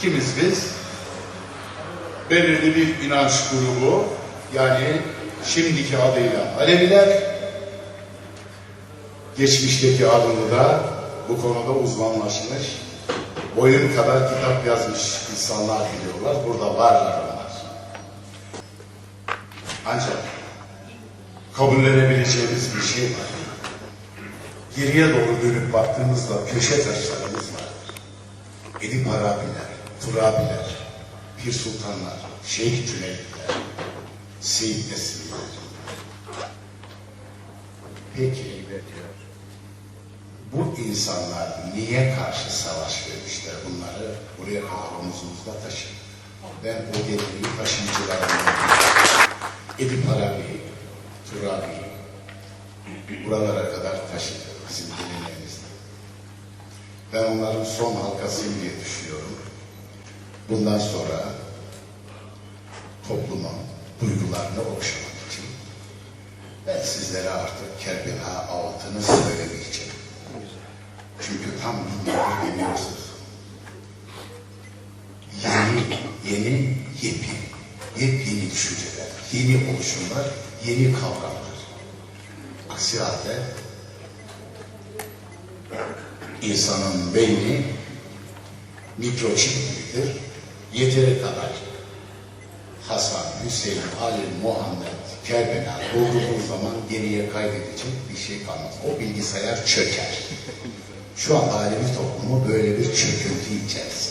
Kimiz biz? Belirli bir inanç grubu, yani şimdiki adıyla Aleviler, geçmişteki adını da bu konuda uzmanlaşmış, boyun kadar kitap yazmış insanlar biliyorlar. Burada varlar onlar. Ancak kabullenebileceğimiz bir şey var. Geriye doğru dönüp baktığımızda köşe taşlarımız vardır. Edip Arabiler, Turabiler, Pir Sultanlar, Şeyh Cüneydler, Seyit Nesliler. Peki bu insanlar niye karşı savaş vermişler bunları buraya kadar omuzumuzda taşır. Ben o getiriyi taşıyıcılarımdan Edip Arabi, Turabi buralara kadar taşıdı bizim geleneğimizde. Ben onların son halkasıyım diye düşünüyorum. Bundan sonra toplumun duygularını okşamak için ben sizlere artık Kerbela altını söylemeyeceğim. Çünkü tam binlerdir demiyorsunuz. Yeni, yeni, yepyeni, yepyeni düşünceler, yeni oluşumlar, yeni kavramlar. Aksi halde insanın beyni mikroçip gibidir. Yeteri kadar Hasan, Hüseyin, Ali, Muhammed, Kerbela bulduğu zaman geriye kaydedecek bir şey kalmaz. O bilgisayar çöker. Şu an Alevi toplumu böyle bir çöküntü içerisinde.